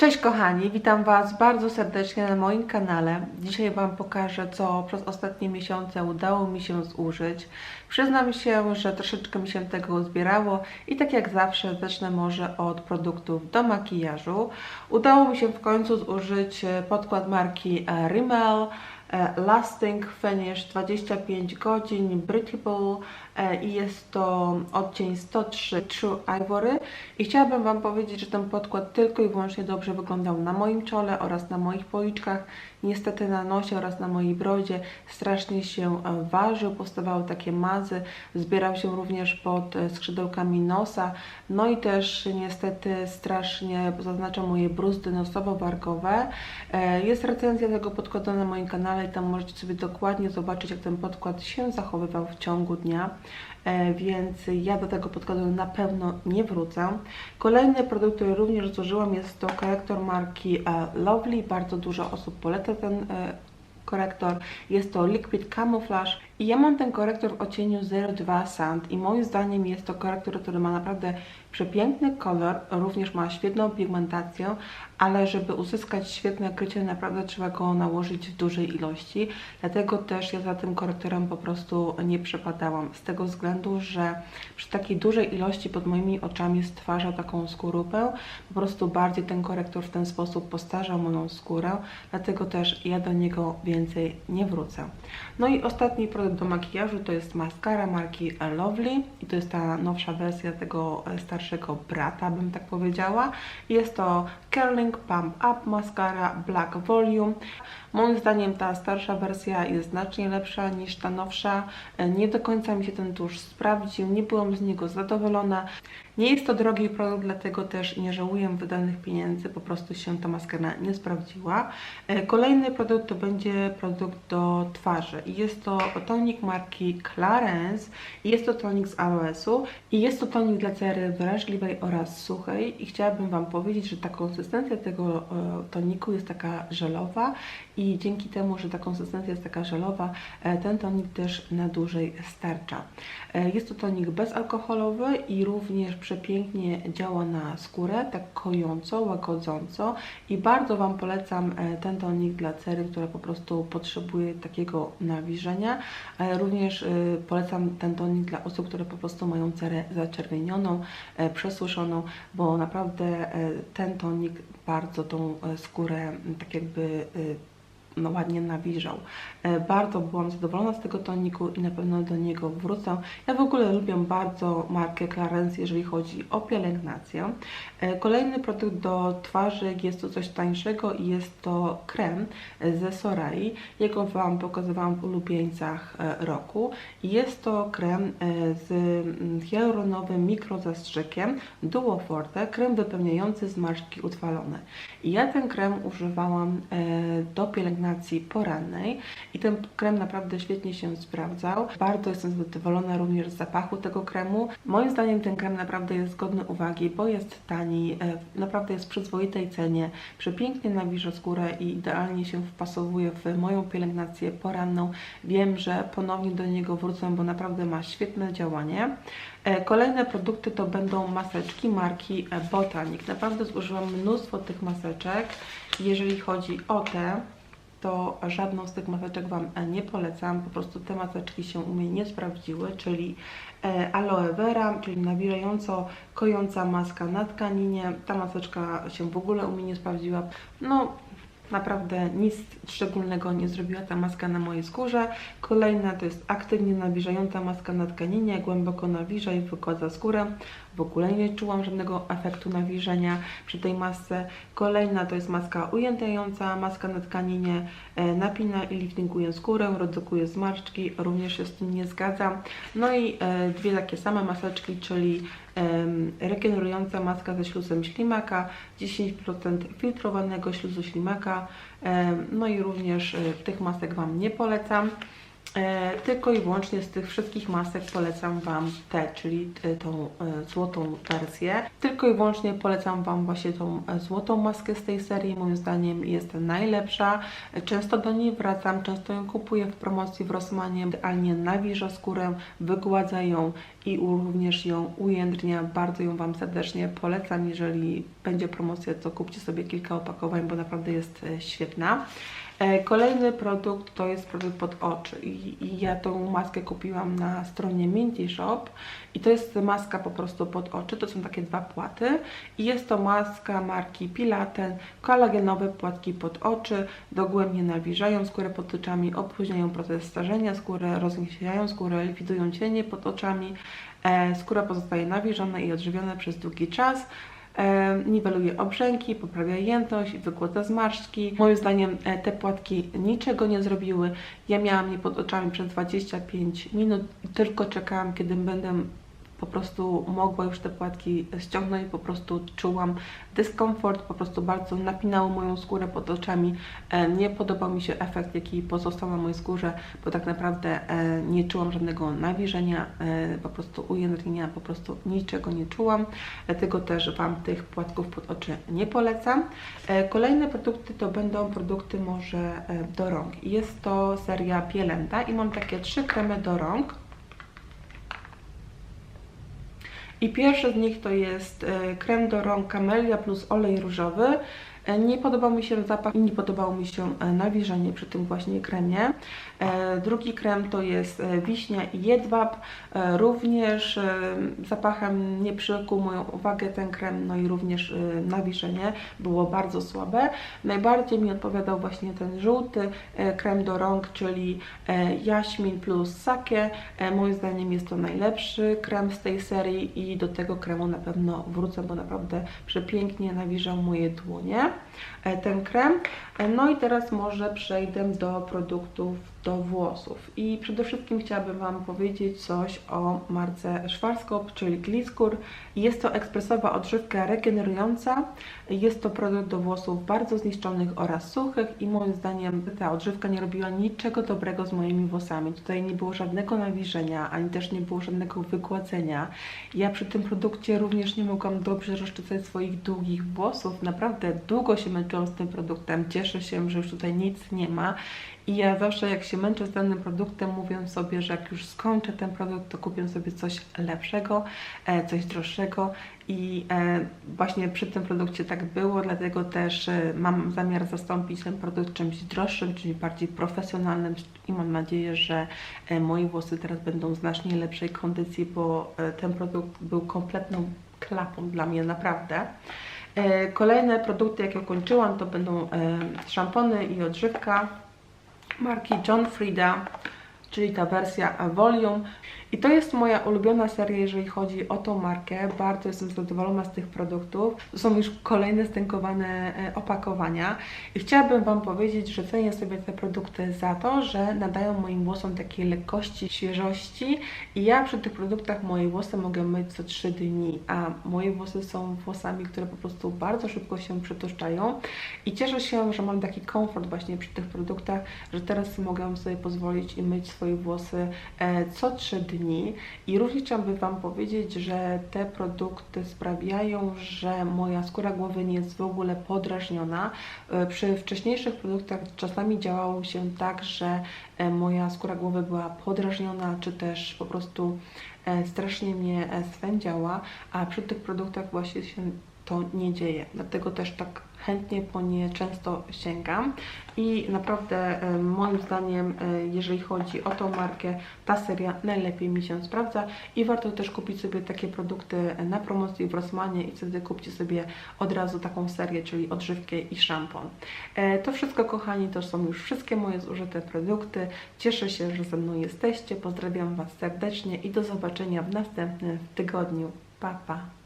Cześć kochani, witam Was bardzo serdecznie na moim kanale. Dzisiaj Wam pokażę, co przez ostatnie miesiące udało mi się zużyć. Przyznam się, że troszeczkę mi się tego zbierało i tak jak zawsze zacznę może od produktów do makijażu. Udało mi się w końcu zużyć podkład marki Rimmel Lasting Finish 25 godzin Breathable e, i jest to odcień 103 True Ivory. I chciałabym Wam powiedzieć, że ten podkład tylko i wyłącznie dobrze wyglądał na moim czole oraz na moich policzkach, niestety na nosie oraz na mojej brodzie strasznie się e, ważył, powstawały takie mazy, zbierał się również pod e, skrzydełkami nosa, no i też niestety strasznie zaznacza moje bruzdy nosowo-wargowe. E, Jest recenzja tego podkładu na moim kanale i tam możecie sobie dokładnie zobaczyć, jak ten podkład się zachowywał w ciągu dnia. E, Więc ja do tego podkładu na pewno nie wrócę. Kolejny produkt, który również zużyłam jest to korektor marki e, Lovely. Bardzo dużo osób poleca ten e, korektor. Jest to Liquid Camouflage i ja mam ten korektor w odcieniu 02 Sand i moim zdaniem jest to korektor, który ma naprawdę przepiękny kolor, również ma świetną pigmentację, ale żeby uzyskać świetne krycie naprawdę trzeba go nałożyć w dużej ilości, dlatego też ja za tym korektorem po prostu nie przepadałam, z tego względu, że przy takiej dużej ilości pod moimi oczami stwarza taką skorupę, po prostu bardziej ten korektor w ten sposób postarza moją skórę, dlatego też ja do niego więcej nie wrócę. No i ostatni produkt do makijażu to jest maskara marki Lovely i to jest ta nowsza wersja tego e, starszego brata, bym tak powiedziała. Jest to Curling Pump Up Mascara Black Volume. Moim zdaniem ta starsza wersja jest znacznie lepsza niż ta nowsza. Nie do końca mi się ten tusz sprawdził, nie byłam z niego zadowolona. Nie jest to drogi produkt, dlatego też nie żałuję wydanych pieniędzy, po prostu się ta maskara nie sprawdziła. E, Kolejny produkt to będzie produkt do twarzy jest to tonik marki Clarence jest to tonik z aloesu i jest to tonik dla cery wrażliwej oraz suchej i chciałabym Wam powiedzieć, że ta konsystencja tego e, toniku jest taka żelowa i dzięki temu, że ta konsystencja jest taka żelowa, e, ten tonik też na dłużej starcza. E, Jest to tonik bezalkoholowy i również przepięknie działa na skórę, tak kojąco, łagodząco i bardzo Wam polecam ten tonik dla cery, która po prostu potrzebuje takiego nawilżenia, również polecam ten tonik dla osób, które po prostu mają cerę zaczerwienioną, przesuszoną, bo naprawdę e, ten tonik bardzo tą e, skórę tak jakby e, no, ładnie nawilżał. E, Bardzo byłam zadowolona z tego toniku i na pewno do niego wrócę. Ja w ogóle lubię bardzo markę Clarence, jeżeli chodzi o pielęgnację. E, Kolejny produkt do twarzy jest to coś tańszego i jest to krem ze Sorai. Jego Wam pokazywałam w ulubieńcach e, roku. Jest to krem e, z mm, hialuronowym mikrozastrzykiem Duo Forte, krem wypełniający zmarszczki utrwalone. Ja ten krem używałam e, do pielęgnacji porannej i ten krem naprawdę świetnie się sprawdzał. Bardzo jestem zadowolona również z zapachu tego kremu. Moim zdaniem ten krem naprawdę jest godny uwagi, bo jest tani, e, naprawdę jest w przyzwoitej cenie, przepięknie nawilża skórę i idealnie się wpasowuje w moją pielęgnację poranną. Wiem, że ponownie do niego wrócę, bo naprawdę ma świetne działanie. E, Kolejne produkty to będą maseczki marki e, Botanic. Naprawdę zużyłam mnóstwo tych maseczek. Jeżeli chodzi o te, to żadną z tych maseczek Wam e, nie polecam. Po prostu te maseczki się u mnie nie sprawdziły, czyli e, aloe vera, czyli nawilżająco kojąca maska na tkaninie. Ta maseczka się w ogóle u mnie nie sprawdziła. No, Naprawdę nic szczególnego nie zrobiła ta maska na mojej skórze. Kolejna to jest aktywnie nawilżająca maska na tkaninie, głęboko nawilża i wykładza skórę. W ogóle nie czułam żadnego efektu nawilżenia przy tej masce. Kolejna to jest maska ujętająca, maska na tkaninie, e, napina i liftinguje skórę, redukuje zmarszczki, również się z tym nie zgadzam. No i e, dwie takie same maseczki, czyli regenerująca maska ze śluzem ślimaka, 10% filtrowanego śluzu ślimaka, em, no i również e, tych masek Wam nie polecam. E, tylko i wyłącznie z tych wszystkich masek polecam Wam tę, czyli e, tą e, złotą wersję. Tylko i wyłącznie polecam Wam właśnie tą złotą maskę z tej serii. Moim zdaniem jest najlepsza. Często do niej wracam, często ją kupuję w promocji w Rossmanie. Idealnie nawilża skórę, wygładza ją i również ją ujędrnia. Bardzo ją Wam serdecznie polecam. Jeżeli będzie promocja, to kupcie sobie kilka opakowań, bo naprawdę jest świetna. E, Kolejny produkt to jest produkt pod oczy i, i ja tą maskę kupiłam na stronie Minty Shop i to jest maska po prostu pod oczy, to są takie dwa płaty i jest to maska marki Pilaten, kolagenowe płatki pod oczy, dogłębnie nawilżają skórę pod oczami, opóźniają proces starzenia skóry, rozgłębiają skórę, likwidują cienie pod oczami, e, skóra pozostaje nawilżona i odżywiona przez długi czas. E, niweluje obrzęki, poprawia jędrność, wygładza zmarszczki. Moim zdaniem e, te płatki niczego nie zrobiły. Ja miałam je pod oczami przez 25 minut i tylko czekałam, kiedy będę po prostu mogła już te płatki ściągnąć, po prostu czułam dyskomfort, po prostu bardzo napinało moją skórę pod oczami. E, Nie podobał mi się efekt, jaki pozostał na mojej skórze, bo tak naprawdę e, nie czułam żadnego nawilżenia, e, po prostu ujędrnienia, po prostu niczego nie czułam. Dlatego też Wam tych płatków pod oczy nie polecam. Kolejne produkty to będą produkty może do rąk. Jest to seria Pielęta i mam takie trzy kremy do rąk. I pierwszy z nich to jest e, krem do rąk Camellia plus olej różowy. E, Nie podobał mi się zapach i nie podobało mi się e, nawilżenie przy tym właśnie kremie. E, Drugi krem to jest wiśnia i jedwab. Również zapachem nie przykuł moją uwagę ten krem, no i również nawilżenie było bardzo słabe. Najbardziej mi odpowiadał właśnie ten żółty krem do rąk, czyli jaśmin plus sake. Moim zdaniem jest to najlepszy krem z tej serii i do tego kremu na pewno wrócę, bo naprawdę przepięknie nawilżał moje dłonie ten krem. E, No i teraz może przejdę do produktów do włosów. I przede wszystkim chciałabym Wam powiedzieć coś o marce Schwarzkopf, czyli Gliskur. Jest to ekspresowa odżywka regenerująca. Jest to produkt do włosów bardzo zniszczonych oraz suchych i moim zdaniem ta odżywka nie robiła niczego dobrego z moimi włosami. Tutaj nie było żadnego nawilżenia, ani też nie było żadnego wygładzenia. Ja przy tym produkcie również nie mogłam dobrze rozczesać swoich długich włosów. Naprawdę długo się męczyłam z tym produktem. Cieszę się, że już tutaj nic nie ma. I ja zawsze jak się męczę z danym produktem, mówię sobie, że jak już skończę ten produkt, to kupię sobie coś lepszego, e, coś droższego i e, właśnie przy tym produkcie tak było, dlatego też e, mam zamiar zastąpić ten produkt czymś droższym, czyli bardziej profesjonalnym i mam nadzieję, że moje włosy teraz będą w znacznie lepszej kondycji, bo ten produkt był kompletną klapą dla mnie naprawdę. Kolejne produkty, jakie ukończyłam, to będą szampony i odżywka marki John Frieda, czyli ta wersja Volume. I to jest moja ulubiona seria, jeżeli chodzi o tą markę. Bardzo jestem zadowolona z tych produktów. To są już kolejne stękowane e, opakowania. I chciałabym Wam powiedzieć, że cenię sobie te produkty za to, że nadają moim włosom takiej lekkości, świeżości. I ja przy tych produktach moje włosy mogę myć co 3 dni, a moje włosy są włosami, które po prostu bardzo szybko się przetłuszczają. I cieszę się, że mam taki komfort właśnie przy tych produktach, że teraz mogę sobie pozwolić i myć swoje włosy e, co 3 dni. I również chciałabym Wam powiedzieć, że te produkty sprawiają, że moja skóra głowy nie jest w ogóle podrażniona. E, Przy wcześniejszych produktach czasami działało się tak, że e, moja skóra głowy była podrażniona, czy też po prostu strasznie mnie swędziała, a przy tych produktach właśnie się to nie dzieje. Dlatego też tak chętnie po nie często sięgam i naprawdę moim zdaniem, e, jeżeli chodzi o tą markę, ta seria najlepiej mi się sprawdza i warto też kupić sobie takie produkty na promocji w Rossmanie i wtedy kupcie sobie od razu taką serię, czyli odżywkę i szampon. E, To wszystko kochani, to są już wszystkie moje zużyte produkty. Cieszę się, że ze mną jesteście. Pozdrawiam Was serdecznie i do zobaczenia w następnym tygodniu. Pa, pa!